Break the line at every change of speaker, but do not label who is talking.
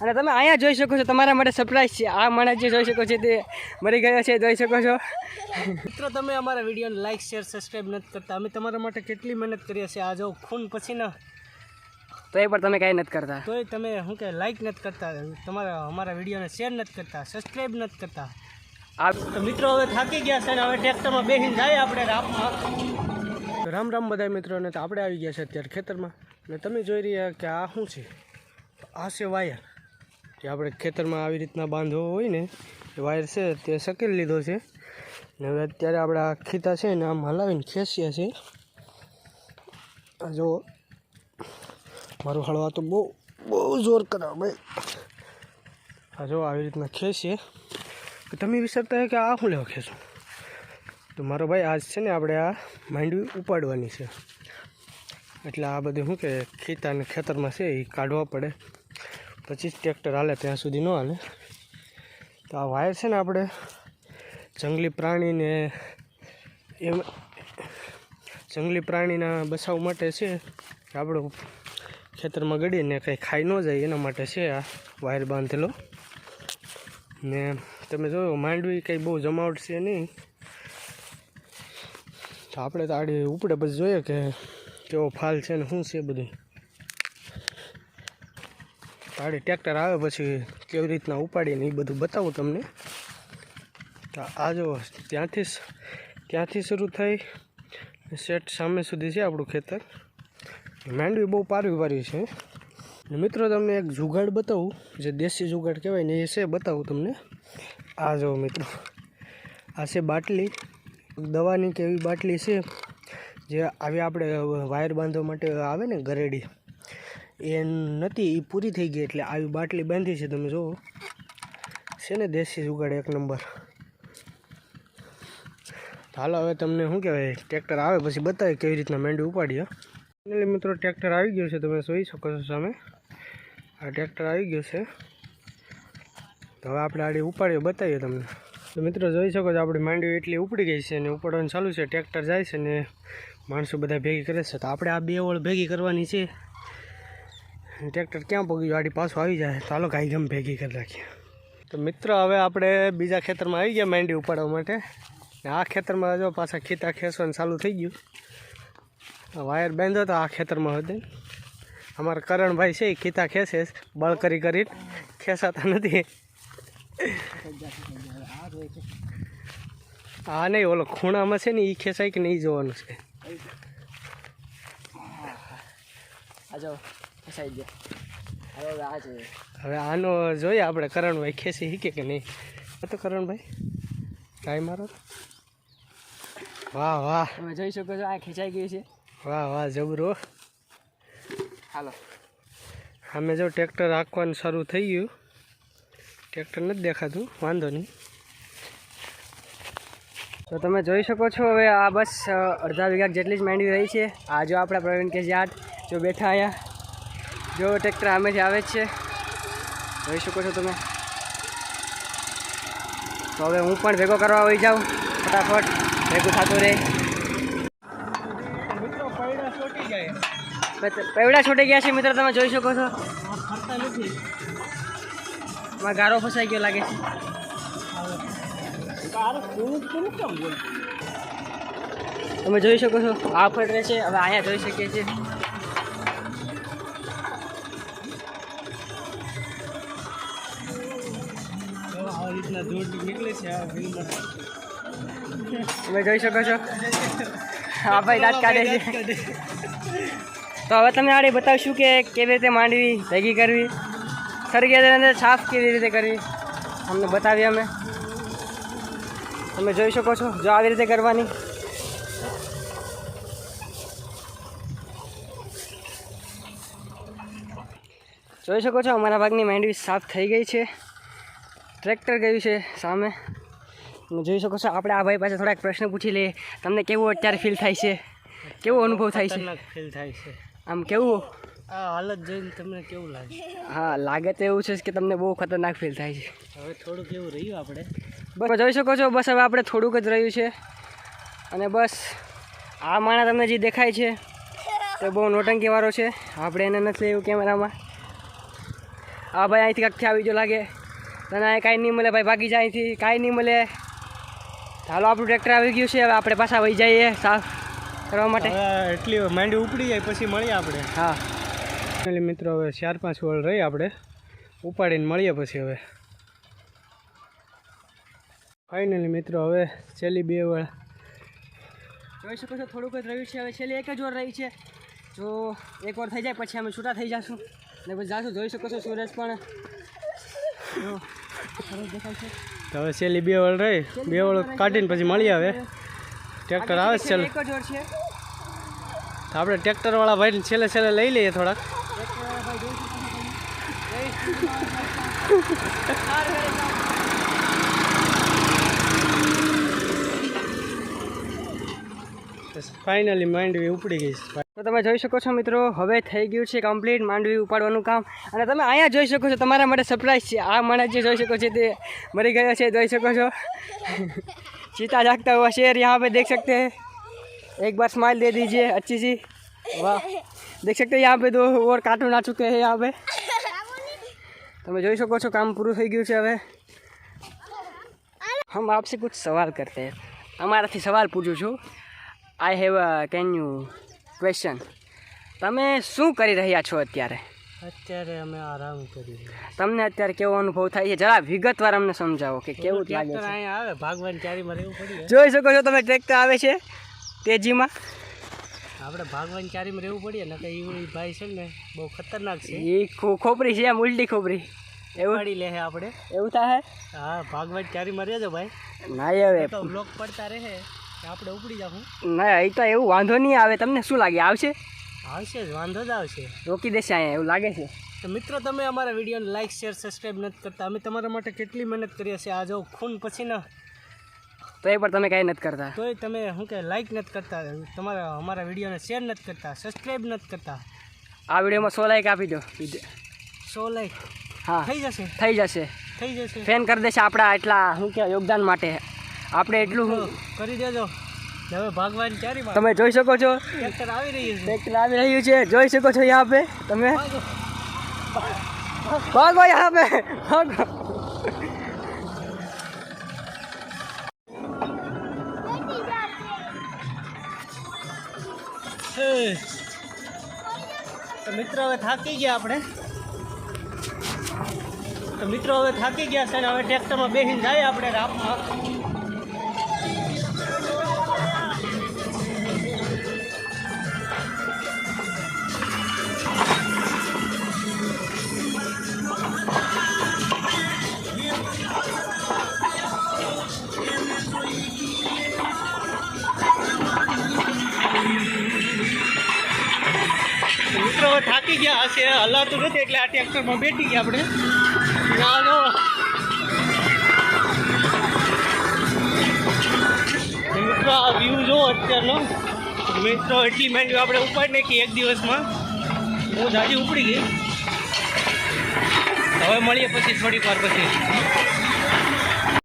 અને તમે અહીંયા જોઈ શકો છો તમારા માટે સરપ્રાઈઝ છે. આ માણસ જે જોઈ શકો છો તે મરી ગયો છે જોઈ શકો છો. મિત્રો તમે અમારા વિડીયોને લાઈક શેર સબસ્ક્રાઈબ નથી કરતા. અમે તમારા માટે કેટલી મહેનત કરીએ છીએ. આ જો ખૂન પછીના. તો એ પણ તમે કાંઈ નથી કરતા. તોય તમે શું કે લાઈક નથી કરતા. તમારા અમારા વિડીયોને શેર નથી કરતા સબસ્ક્રાઈબ નથી કરતા. આ મિત્રો હવે થાકી ગયા છે અને હવે ટ્રેક્ટરમાં બેસીને જાય આપણે રાપમાં રામ રામ બધા મિત્રોને તો આપણે આવી ગયા છે અત્યારે ખેતરમાં. અને તમે જોઈ રહ્યા કે આ શું છે? આ છે વાયર જે આપણે ખેતરમાં આવી રીતના બાંધવો હોય ને, એ વાયર છે તે શકેલ લીધો છે. ને હવે અત્યારે આપણે આ ખીતા છે ને આમ હલાવીને ખેંચીએ છીએ જો મારું હળવા તો બહુ બહુ જોર કરાવ ભાઈ. આ જો આવી રીતના ખેંચીએ. તમે વિચારતા કે આ હું લેવા ખેંચું? તો મારો ભાઈ આજ છે ને આપણે આ માંડવી ઉપાડવાની છે. એટલે આ બધું શું કે ખીતા અને ખેતરમાં છે એ કાઢવા પડે. પછી જ ટ્રેક્ટર હાલે, ત્યાં સુધી ન હાલે. તો આ વાયર છે ને આપણે જંગલી પ્રાણીને એમ, જંગલી પ્રાણીના બચાવ માટે છે. આપણું ખેતરમાં ગળીને કંઈ ખાઈ ન જાય એના માટે છે આ વાયર બાંધેલો. ને તમે જોયો, માંડવી કંઈ બહુ જમાવટ છે નહીં. તો આપણે તો આડી ઉપડે પછી જોઈએ કે કેવો ફાલ છે ને શું છે બધું. આડી ટ્રેક્ટર આવે પછી કેવી રીતના ઉપાડીને એ બધું બતાવું તમને. તો આ જો ત્યાંથી ત્યાંથી શરૂ થઈ સેટ સામે સુધી છે આપણું ખેતર. માંડવી બહુ પારવી પારવી છે મિત્રો તમને એક જુગાડ બતાવું, જે દેશી જુગાડ કહેવાય ને એ છે બતાવું તમને. આ જો મિત્રો, આ છે બાટલી. દવાની કેવી બાટલી છે, જે આવી આપણે વાયર બાંધવા માટે આવે ને ગરેડી. એ નથી એ પૂરી થઈ ગઈ એટલે આવી બાટલી બાંધી છે, તમે જુઓ. છે ને, દેશી જુગાડ એક નંબર. હાલો, હવે તમને શું કહેવાય, ટ્રેક્ટર આવે પછી બતાવે કેવી રીતના મેંડી ઉપાડીએ. એટલે મિત્રો, ટ્રેક્ટર આવી ગયું છે, તમે જોઈ શકો છો સામે. આ ટ્રેક્ટર આવી ગયું છે. તો હવે આપણે આડી ઉપાડીએ, બતાવીએ તમને. તો મિત્રો, જોઈ શકો છો, આપણી માંડવી એટલી ઉપડી ગઈ છે અને ઉપાડવાનું ચાલુ છે, ટ્રેક્ટર જાય છે ને, માણસો બધા ભેગી કરે છે. તો આપણે આ બે ઓળ ભેગી કરવાની છે. ટ્રેક્ટર ક્યાં પગ્યું આડી પાછું આવી જાય. ચાલો ગાય ગમ ભેગી કરી રાખીએ. તો મિત્રો, હવે આપણે બીજા ખેતરમાં આવી ગયા માંડી ઉપાડવા માટે. ને આ ખેતરમાં જો પાછા ખીતા ખેંચવાનું ચાલુ થઈ ગયું. વાયર બાંધ્યો તો આ ખેતરમાં હતી અમારા કરણભાઈ છે, એ ખીતા ખેંચે બળ કરી કરી ખેંચાતા નથી. હા નહીં, ઓલો ખૂણામાં છે ને એ ખેંચાય કે નહીં જોવાનું છે.
આજો ફસાઈ ગયો હવે આ છે
હવે આનો જોઈએ આપણે કરણભાઈ ખેંચી શીખે કે નહીં. આ તો કરણભાઈ કાંઈ મારો વાહ વાહ.
તમે જોઈ શકો છો આ ખેંચાઈ ગયું છે.
વાહ વાહ જબરો
હાલો.
અમે જો ટ્રેક્ટર રાખવાનું શરૂ થઈ ગયું. ટ્રેક્ટર નથી દેખાતું વાંધો નહીં. તો તમે જોઈ શકો છો હવે આ બસ અડધા વીઘા જેટલી જ માંડવી રહી છે. આ જો આપણા પ્રવીણ કે જાટ જો બેઠા અહીંયા. જો ટ્રેક્ટર આમેથી આવે જ છે. જોઈ શકો છો તમે. તો હવે હું પણ ભેગો કરવા આવી જાઉં. ફટાફટ. ભેગું થતું રહે. પેવડા છોટી ગયા. છે મિત્ર તમે જોઈ શકો છો. એમાં ગારો ફસાઈ ગયો લાગે છે. તમે જોઈ શકો છો આ ફટ રહે છે. હવે અહીંયા જોઈ શકીએ છીએ. તમે જોઈ શકો છો. હા ભાઈ દાંત કાઢે છે. તો હવે તમને આડે બતાવશું કે કેવી રીતે માંડવી ભેગી કરવી. અંદર સાફ કેવી રીતે કરવી. અમને બતાવી અમે. તમે જોઈ શકો છો જો આવી રીતે કરવાની. જોઈ શકો છો અમારા ભાગની માંડવી સાફ થઈ ગઈ છે. ટ્રેક્ટર ગયું છે સામે. જોઈ શકો છો આપણે આ ભાઈ પાસે થોડાક પ્રશ્ન પૂછી લઈએ. તમને કેવું અત્યારે ફીલ થાય છે? કેવો અનુભવ થાય છે?
ફીલ થાય છે.
આમ કેવું?
આ હાલત જોઈને તમને કેવું લાગે?
હા લાગે તો એવું છે કે તમને બહુ ખતરનાક ફીલ થાય છે.
હવે થોડુંક એવું રહ્યું આપણે.
બસ જોઈ શકો છો બસ હવે આપણે થોડુંક જ રહ્યું છે. અને બસ આ માણા તમને જે દેખાય છે તે બહુ નોટંકીવાળો છે. આપણે એને નથી લેવું કેમેરામાં.
આ ભાઈ અહીંથી કાંઈક આવી જો લાગે? તને કાંઈ નહીં મળે ભાઈ ભાગી જાય અહીંથી કાંઈ નહીં મળે. ચાલો આપણું ટ્રેક્ટર આવી ગયું છે હવે આપણે પાછા વહી જઈએ સાફ કરવા માટે.
એટલી માંડી ઉપડી જાય પછી મળીએ આપણે.
હા.
ફાઇનલી મિત્રો હવે ચાર પાંચ વળ રહી આપણે. ઉપાડીને મળીએ પછી હવે. ફાઇનલી મિત્રો હવે છેલ્લી બે વળ
જોઈ શકો છો થોડુંક જ રહ્યું છે હવે છેલ્લી એક જ વાર રહી છે. જો એક વાર થઈ જાય પછી અમે છૂટા થઈ જશું. ને પછી જાશું જોઈ શકો છો સૂરજ પણ.
તો હવે છેલ્લી બે વળ રહી. બે વળ કાઢીને પછી મળી આવે ટ્રેક્ટર આવે છે
છેલ્લી.
આપણે ટ્રેક્ટરવાળા ભાઈને છેલ્લે છેલ્લે લઈ લઈએ થોડાક. ફાઇનલી માંડવી ઉપડી ગઈ
તો તમે જોઈ શકો છો મિત્રો હવે થઈ ગયું છે કમ્પ્લીટ માંડવી ઉપાડવાનું કામ અને તમે અહીંયા જોઈ શકો છો તમારા માટે સરપ્રાઈઝ છે આ માણસ જે જોઈ શકો છો તે મરી ગયો છે જોઈ શકો છો चीता जागता हुआ शेर यहाँ पे देख सकते हैं एक बार स्माइल दे दीजिए अच्छी सी वाह देख सकते हैं यहाँ पे दो और कार्टून आ चुके हैं यहाँ पे તમે જોઈ શકો છો કામ પૂરું થઈ ગયું છે હવે હમ આપસે કુછ સવાલ કરતે हैं તમારાથી સવાલ પૂછું છું I have can you question તમે શું કરી રહ્યા છો અત્યારે?
અત્યારે અમે આરામ કરી
તમને અત્યારે કેવો અનુભવ થાય છે જરા વિગતવાર અમને સમજાવો કે કેવું લાગે છે?
અહીંયા આવે ભાગવાની ચારીમાં રહેવું પડે
જોઈ શકો છો તમે ટ્રેક્ટર આવે છે તેજીમાં.
આપણે ભાગવાન ચારીમાં રહેવું પડીએ ને કે એ ભાઈ છે ને બહુ ખતરનાક છે.
એ ખોપરી છે આમ ઉલટી ખોપરી. એવું?
પાડી લે આપણે.
એવું થાય
હા? ભાગવાની ચારીમાં રહેજો ભાઈ.
ના હવે
તો બ્લોક પડતા રહે. આપણે ઉપડી જાઉં?
ના એ તો એવું વાંધો નહીં આવે. તમને શું લાગે? આવશે?
આવશે જ વાંધો જ આવશે.
રોકી દેશે અહીંયા એવું લાગે છે.
તો મિત્રો તમે અમારા વિડીયોને લાઇક શેર સબસ્ક્રાઈબ નથી કરતા. અમે તમારા માટે કેટલી મહેનત કરી હશે આ જો ખૂન પછી ના
તો એ પણ તમે કાંઈ નથી કરતા.
તોય તમે શું કે લાઇક નથી કરતા. તમારા અમારા વિડીયોને શેર નથી કરતા. સબસ્ક્રાઈબ નથી કરતા.
આ વિડીયોમાં સો લાઇક આપી દો.
સો લાઇક
હા.
થઈ જશે?
થઈ જશે.
થઈ જશે.
ફેન કરી દેશે આપણા એટલા શું કહેવાય યોગદાન માટે. આપણે એટલું
કરી દેજો. હવે ભગવાન
તમે જોઈ શકો છો.
ટ્રેક્ટર આવી રહ્યું છે.
આવી રહ્યું છે. જોઈ શકો છો યહાં પે તમે?
ભાગો.
યહાં પે ભાગો.
તો મિત્રો હવે થાકી ગયા આપણે. તો મિત્રો હવે થાકી ગયા છે અને હવે ટ્રેક્ટરમાં બેસીને જાય આપણે રાપમાં ગયા હશે હલાતું નથી એટલે આ ટ્રેક્ટરમાં બેઠી ગયા આપણે. નાનો મિત્રો આ વ્યૂ જો અત્યારનો. મિત્રો, એટલી માંડવી આપણે ઉપાડી નાખી એક દિવસમાં. હું જાજી ઉપડી ગઈ. હવે મળીએ પછી થોડીક વાર પછી.